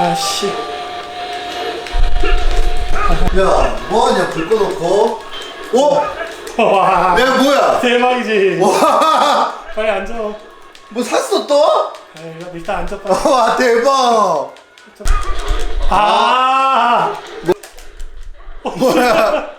아씨. 야, 뭐하냐, 불 꺼놓고. 어? 와. 내가 뭐야? 대박이지. 와, 빨리 앉아. 뭐 샀어 또? 아이, 일단 앉아봐. 와, 대박. 아. 뭐야?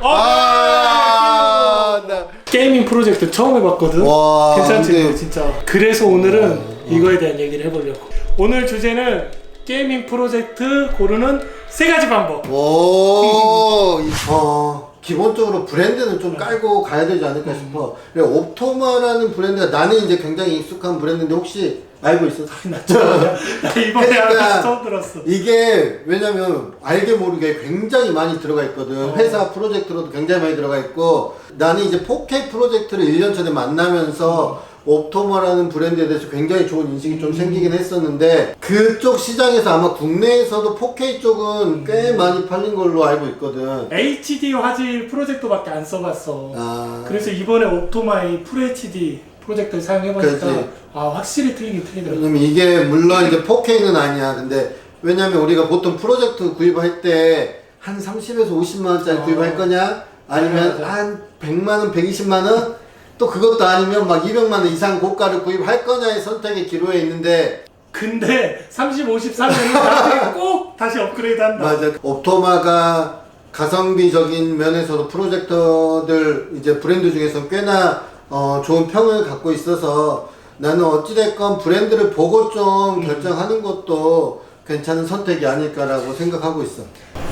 어, 아, 나. 게이밍 프로젝트 처음 해봤거든. 와, 괜찮지, 근데- 진짜. 그래서 오늘은 이거에 대한 얘기를 해보려고. 오늘 주제는 게이밍 프로젝트 고르는 세 가지 방법. 오, 이- 어, 기본적으로 브랜드는 좀 깔고 가야 되지 않을까 싶어. 그래, 옵토마라는 브랜드가 나는 이제 굉장히 익숙한 브랜드인데 혹시 알고 있어? 나 이번에 그러니까 알아서 처음 들었어. 이게 왜냐면 알게 모르게 굉장히 많이 들어가 있거든. 어. 회사 프로젝트로도 굉장히 많이 들어가 있고 나는 이제 4K 프로젝트를 1년 전에 만나면서 옵토마라는 브랜드에 대해서 굉장히 좋은 인식이 좀 생기긴 했었는데 그쪽 시장에서 아마 국내에서도 4K 쪽은 꽤 많이 팔린 걸로 알고 있거든. HD 화질 프로젝터밖에 안 써봤어. 아, 그래서 이번에 옵토마의 FHD 프로젝터를 사용해보니까 그렇지. 아 확실히 틀리긴 틀리더라고. 왜냐면 이게 물론 이제 4K는 아니야. 근데 왜냐면 우리가 보통 프로젝트 구입할 때 한 30에서 50만 원짜리 어. 구입할 거냐? 아니면 맞아. 한 100만 원, 120만 원? 또 그것도 아니면 막 200만 원 이상 고가를 구입할 거냐의 선택의 기로에 있는데 근데 30, 50 사면은 나중에 꼭 다시 업그레이드 한다. 맞아. 옵토마가 가성비적인 면에서도 프로젝터들 이제 브랜드 중에서 꽤나 어, 좋은 평을 갖고 있어서 나는 어찌됐건 브랜드를 보고 좀 결정하는 것도 괜찮은 선택이 아닐까라고 생각하고 있어.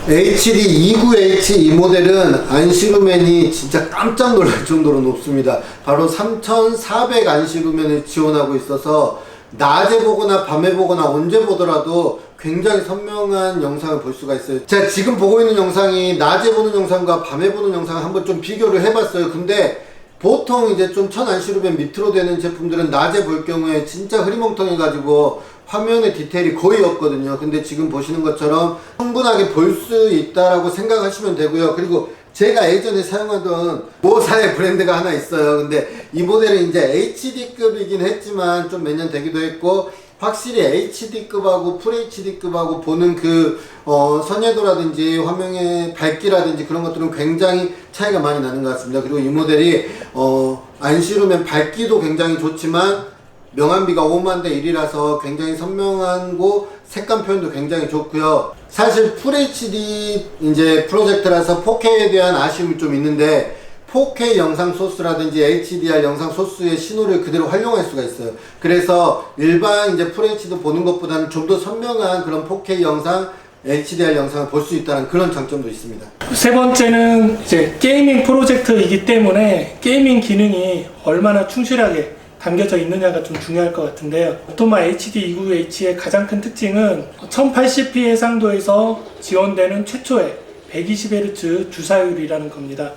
HD 29H 이 모델은 안시루멘이 진짜 깜짝 놀랄 정도로 높습니다. 바로 3400 안시루멘을 지원하고 있어서 낮에 보거나 밤에 보거나 언제 보더라도 굉장히 선명한 영상을 볼 수가 있어요. 제가 지금 보고 있는 영상이 낮에 보는 영상과 밤에 보는 영상을 한번 좀 비교를 해봤어요. 근데 보통 이제 좀 천안 시루벤 밑으로 되는 제품들은 낮에 볼 경우에 진짜 흐리멍텅해 가지고 화면의 디테일이 거의 없거든요. 근데 지금 보시는 것처럼 충분하게 볼 수 있다라고 생각하시면 되고요. 그리고 제가 예전에 사용하던 모사의 브랜드가 하나 있어요. 근데 이 모델은 이제 HD급이긴 했지만 좀 몇 년 되기도 했고 확실히 HD급하고 FHD급하고 보는 그 어, 선예도라든지 화면의 밝기라든지 그런 것들은 굉장히 차이가 많이 나는 것 같습니다. 그리고 이 모델이 어, 안시루면 밝기도 굉장히 좋지만 명암비가 5만 대 1이라서 굉장히 선명하고 색감 표현도 굉장히 좋고요. 사실 FHD 이제 프로젝트라서 4K에 대한 아쉬움이 좀 있는데 4K 영상 소스라든지 HDR 영상 소스의 신호를 그대로 활용할 수가 있어요. 그래서 일반 이제 FHD 보는 것보다는 좀 더 선명한 그런 4K 영상, HDR 영상을 볼 수 있다는 그런 장점도 있습니다. 세 번째는 이제 게이밍 프로젝트이기 때문에 게이밍 기능이 얼마나 충실하게 담겨져 있느냐가 좀 중요할 것 같은데요. 오토마 HD 29H의 가장 큰 특징은 1080p 해상도에서 지원되는 최초의 120Hz 주사율이라는 겁니다.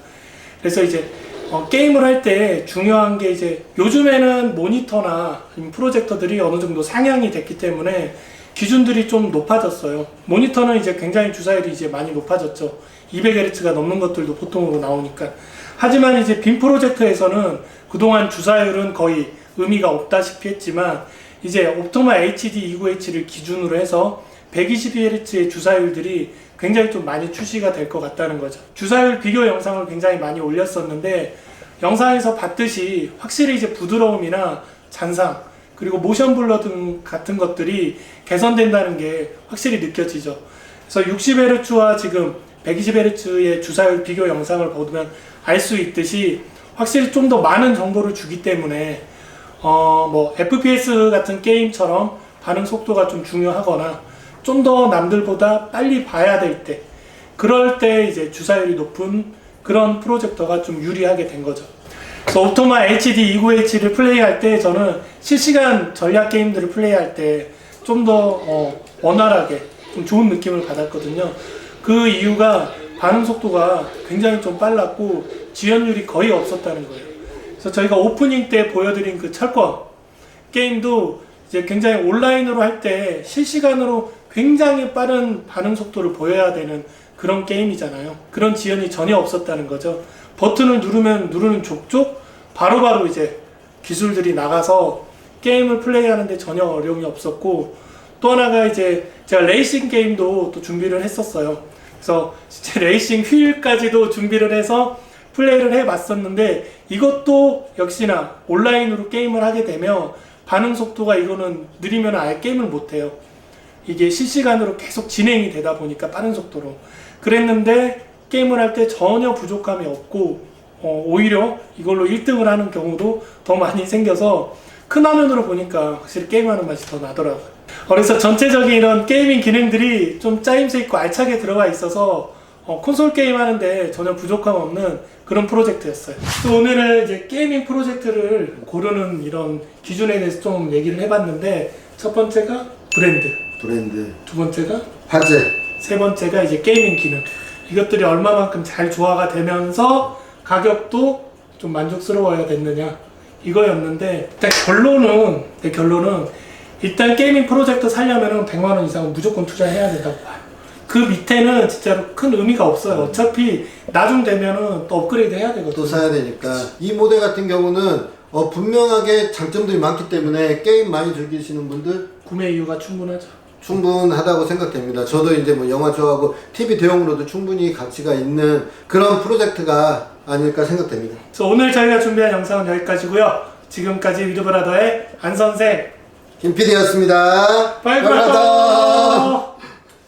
그래서 이제 어, 게임을 할 때 중요한 게 이제 요즘에는 모니터나 프로젝터들이 어느 정도 상향이 됐기 때문에 기준들이 좀 높아졌어요. 모니터는 이제 굉장히 주사율이 이제 많이 높아졌죠. 200Hz가 넘는 것들도 보통으로 나오니까. 하지만 이제 빔 프로젝터에서는 그동안 주사율은 거의 의미가 없다시피 했지만 이제 옵토마 HD 29H를 기준으로 해서 122Hz의 주사율들이 굉장히 좀 많이 출시가 될 것 같다는 거죠. 주사율 비교 영상을 굉장히 많이 올렸었는데 영상에서 봤듯이 확실히 이제 부드러움이나 잔상 그리고 모션 블러 등 같은 것들이 개선된다는 게 확실히 느껴지죠. 그래서 60Hz와 지금 120Hz의 주사율 비교 영상을 보면 알 수 있듯이 확실히 좀 더 많은 정보를 주기 때문에 어 뭐 FPS 같은 게임처럼 반응 속도가 좀 중요하거나 좀 더 남들보다 빨리 봐야 될 때 그럴 때 이제 주사율이 높은 그런 프로젝터가 좀 유리하게 된 거죠. 그래서 옵토마 HD 29H를 플레이할 때 저는 실시간 전략 게임들을 플레이할 때 좀더 어, 원활하게 좀 좋은 느낌을 받았거든요. 그 이유가 반응 속도가 굉장히 좀 빨랐고 지연율이 거의 없었다는 거예요. 그래서 저희가 오프닝 때 보여드린 그 철권 게임도 이제 굉장히 온라인으로 할 때 실시간으로 굉장히 빠른 반응 속도를 보여야 되는 그런 게임이잖아요. 그런 지연이 전혀 없었다는 거죠. 버튼을 누르면 누르는 족족 바로바로 이제 기술들이 나가서 게임을 플레이하는데 전혀 어려움이 없었고 또 하나가 이제 제가 레이싱 게임도 또 준비를 했었어요. 그래서 진짜 레이싱 휠까지도 준비를 해서 플레이를 해봤었는데 이것도 역시나 온라인으로 게임을 하게 되면 반응 속도가 이거는 느리면 아예 게임을 못해요. 이게 실시간으로 계속 진행이 되다 보니까 빠른 속도로 그랬는데 게임을 할 때 전혀 부족함이 없고 어, 오히려 이걸로 1등을 하는 경우도 더 많이 생겨서 큰 화면으로 보니까 확실히 게임하는 맛이 더 나더라고요. 어, 그래서 전체적인 이런 게이밍 기능들이 좀 짜임새 있고 알차게 들어가 있어서 어, 콘솔 게임 하는데 전혀 부족함 없는 그런 프로젝트였어요. 또 오늘은 이제 게이밍 프로젝트를 고르는 이런 기준에 대해서 좀 얘기를 해봤는데 첫 번째가 브랜드, 브랜드 두 번째가 화제 세 번째가 이제 게이밍 기능. 이것들이 얼마만큼 잘 조화가 되면서 가격도 좀 만족스러워야 됐느냐 이거였는데 일단 결론은 내 결론은 일단 게이밍 프로젝트 살려면은 100만 원 이상은 무조건 투자해야 된다고 봐요. 그 밑에는 진짜로 큰 의미가 없어요. 어차피 나중 되면은 또 업그레이드 해야 되거든요. 또 사야 되니까 이 모델 같은 경우는 어, 분명하게 장점들이 많기 때문에 게임 많이 즐기시는 분들 구매 이유가 충분하죠. 충분하다고 생각됩니다. 저도 이제 뭐 영화 좋아하고 TV 대용으로도 충분히 가치가 있는 그런 프로젝트가 아닐까 생각됩니다. 그래서 오늘 저희가 준비한 영상은 여기까지고요. 지금까지 위드브라더의 안 선생 김PD였습니다. 바이브라더